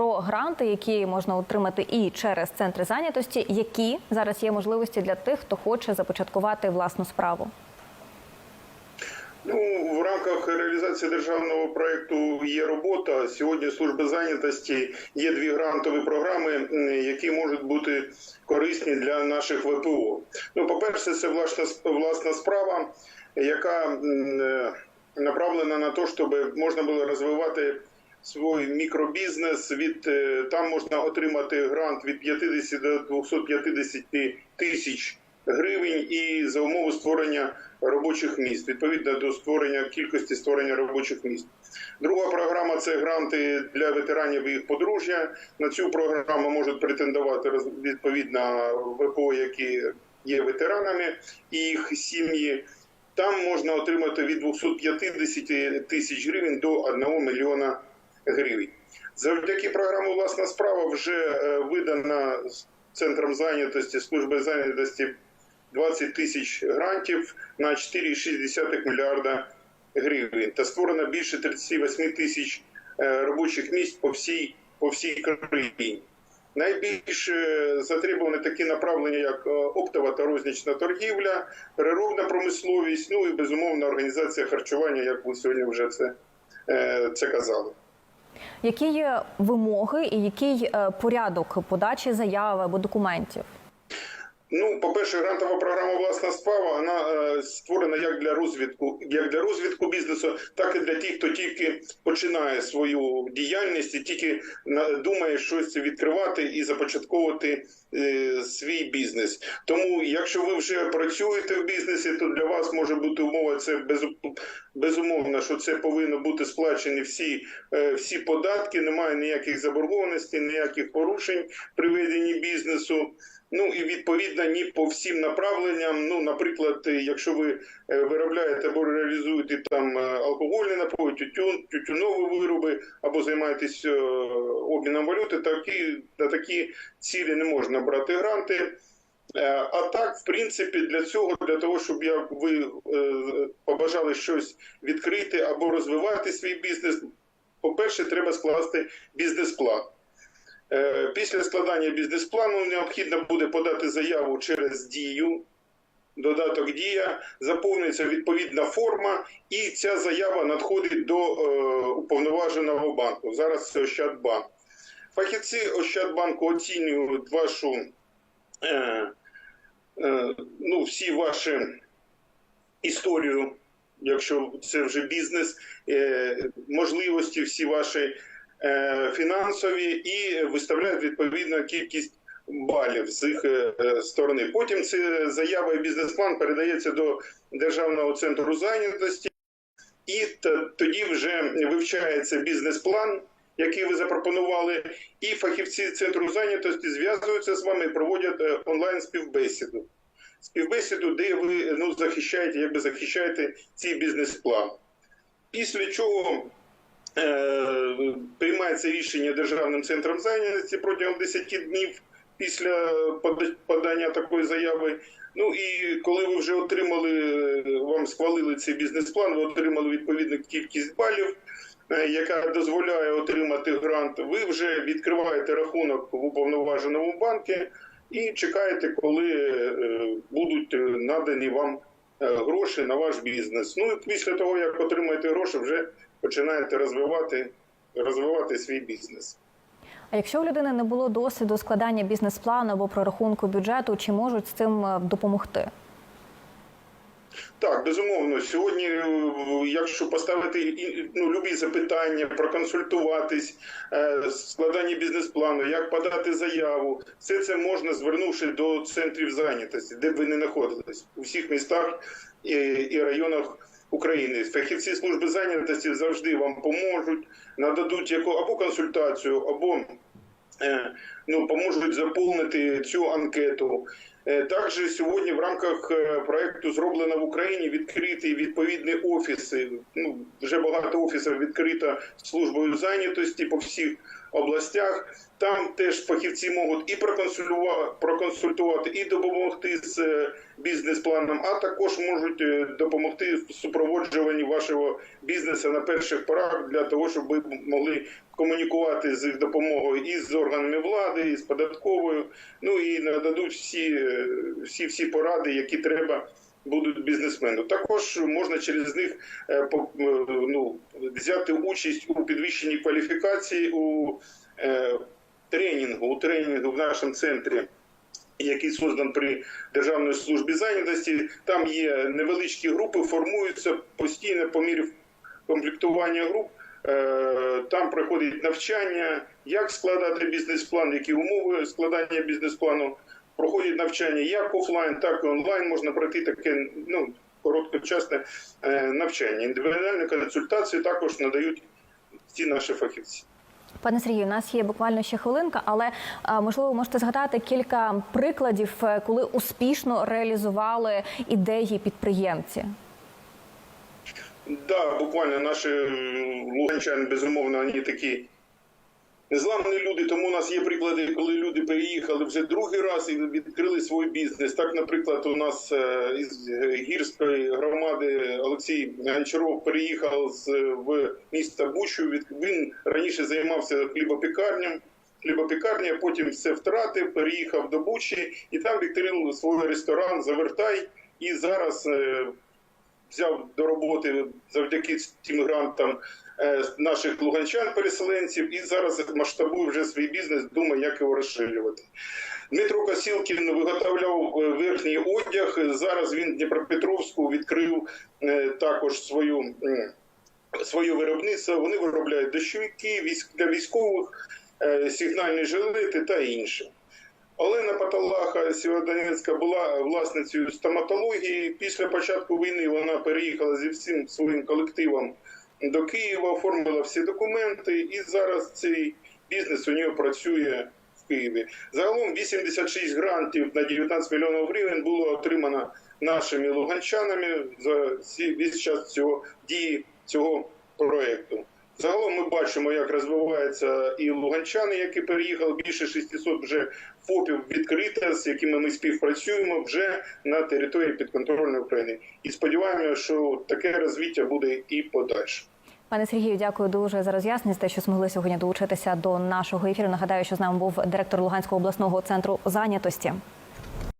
про гранти, які можна отримати і через центри зайнятості, які зараз є можливості для тих, хто хоче започаткувати власну справу. Ну, в рамках реалізації державного проекту є робота. Сьогодні служби зайнятості є дві грантові програми, які можуть бути корисні для наших ВПО. Ну, по-перше, це власна власна справа, яка е, направлена на те, щоб можна було розвивати свій мікробізнес. Від е, там можна отримати грант від 50 до 250 тисяч гривень і за умови створення робочих місць, відповідно до створення кількості створення робочих місць. Друга програма це гранти для ветеранів і їх подружжя. На цю програму можуть претендувати відповідно ВПО, які є ветеранами і їх сім'ї. Там можна отримати від 250 тисяч гривень до 1 мільйона гривень. Завдяки програмі Власна справа вже е, видана центром зайнятості служби зайнятості 20 тисяч грантів на 4,6 мільярда гривень та створено більше 38 тисяч е, робочих місць по всій, по всій країні. Найбільш е, затребувані такі направлення, як е, оптова та рознічна торгівля, переробна промисловість, ну і безумовно організація харчування, як ви сьогодні вже це, це казали. Які є вимоги і який е, порядок подачі заяви або документів? Ну, по-перше, грантова програма власна справа вона е, створена як для розвитку, як для розвитку бізнесу, так і для тих, хто тільки починає свою діяльність і тільки думає щось відкривати і започатковувати е, свій бізнес. Тому, якщо ви вже працюєте в бізнесі, то для вас може бути умова це без, безумовно, що це повинно бути сплачені всі, е, всі податки, немає ніяких заборгованостей, ніяких порушень при веденні бізнесу. Ну і відповідно ні по всім направленням. Ну, наприклад, е, якщо ви е, виробляєте або реалізуєте там е, алкогольні напої, тютюн, тютюнові вироби, або займаєтесь обміном валюти, такі на такі цілі не можна брати гранти. А так, в принципі, для цього, для того, щоб як ви побажали щось відкрити або розвивати свій бізнес, по-перше, треба скласти бізнес-план. Е, Після складання бізнес-плану необхідно буде подати заяву через дію. Додаток дія заповнюється відповідна форма, і ця заява надходить до е, уповноваженого банку. Зараз це Ощадбанк. Фахівці Ощадбанку оцінюють вашу е, е, ну, всі ваші історію, якщо це вже бізнес, е, можливості, всі ваші фінансові, і виставляють відповідну кількість балів з їх е, е, сторони. Потім ця заява і бізнес-план передається до Державного центру зайнятості, і тоді вже вивчається бізнес-план. Який ви запропонували, і фахівці центру зайнятості зв'язуються з вами і проводять е, онлайн співбесіду. Співбесіду, де ви ну, захищаєте, якби захищаєте цей бізнес-план. Після чого е, приймається рішення Державним центром зайнятості протягом 10 днів після подання такої заяви. Ну і коли ви вже отримали, е, вам схвалили цей бізнес-план, ви отримали відповідну кількість балів, е, яка дозволяє отримати грант, ви вже відкриваєте рахунок в уповноваженому банку і чекаєте, коли е, будуть е, надані вам е, гроші на ваш бізнес. Ну і після того, як отримаєте гроші, вже починаєте розвивати, розвивати свій бізнес. А якщо у людини не було досвіду складання бізнес-плану або прорахунку бюджету, чи можуть з цим е, допомогти? Так, безумовно. Сьогодні, е, якщо поставити ну, любі запитання, проконсультуватись, е, складання бізнес-плану, як подати заяву, все це можна звернувши до центрів зайнятості, де б ви не знаходились, у всіх містах і районах України. Фахівці служби зайнятості завжди вам поможуть, нададуть яку або консультацію, або ну, поможуть заповнити цю анкету. Е, Також сьогодні в рамках е, проекту зроблено в Україні відкриті відповідні офіси. Ну вже багато офісів відкрито службою зайнятості по всіх областях. Там теж фахівці можуть і проконсультувати, і допомогти з е, бізнес-планом, а також можуть е, допомогти в супроводжуванні вашого бізнесу на перших порах для того, щоб ви могли комунікувати з допомогою і з органами влади, і з податковою. Ну і нададуть всі, е, всі, всі поради, які треба будуть бізнесмену. Також можна через них е, е, ну, взяти участь у підвищенні кваліфікації у тренінгу, у тренінгу в нашому центрі. Який создан при Державній службі зайнятості, там є невеличкі групи, формуються постійно по мірі комплектування груп. Е, Там проходить навчання, як складати бізнес-план, які умови складання бізнес-плану. Проходять навчання як офлайн, так і онлайн. Можна пройти таке ну, короткочасне е, навчання. Індивідуальну консультацію також надають ці наші фахівці. Пане Сергію, у нас є буквально ще хвилинка, але можливо ви можете згадати кілька прикладів, е, коли успішно реалізували ідеї підприємці. Да, буквально наші луганчани, безумовно, вони такі незламні люди. Тому у нас є приклади, коли люди переїхали вже другий раз і відкрили свій бізнес. Так, наприклад, у нас е, із гірської громади Олексій Гончаров переїхав з в місто Бучу. Він раніше займався хлібопікарням. Хлібопікарня, потім все втратив, переїхав до Бучі і там відкрив свій ресторан Завертай. І зараз е, взяв до роботи завдяки цим грантам е, наших луганчан-переселенців і зараз масштабує вже свій бізнес, думає, як його розширювати. Дмитро Косілкін виготовляв е, верхній одяг. Зараз він Дніпропетровську відкрив е, також свою. Своє виробництво вони виробляють дощовики для військових, сигнальні жилети та інше. Олена Паталаха Сєвєродонецька була власницею стоматології. Після початку війни вона переїхала зі всім своїм колективом до Києва, оформила всі документи, і зараз цей бізнес у нього працює в Києві. Загалом 86 грантів на 19 мільйонів гривень було отримано нашими луганчанами за весь час цього дії цього проекту. Загалом ми бачимо, як розвиваються і луганчани, які переїхали. Більше 600 вже ФОПів відкрите, з якими ми співпрацюємо вже на території підконтрольної України. І сподіваємося, що таке розвиття буде і подальше. Пане Сергію, дякую дуже за роз'яснення, за те, що змогли сьогодні долучитися до нашого ефіру. Нагадаю, що з нами був директор Луганського обласного центру зайнятості.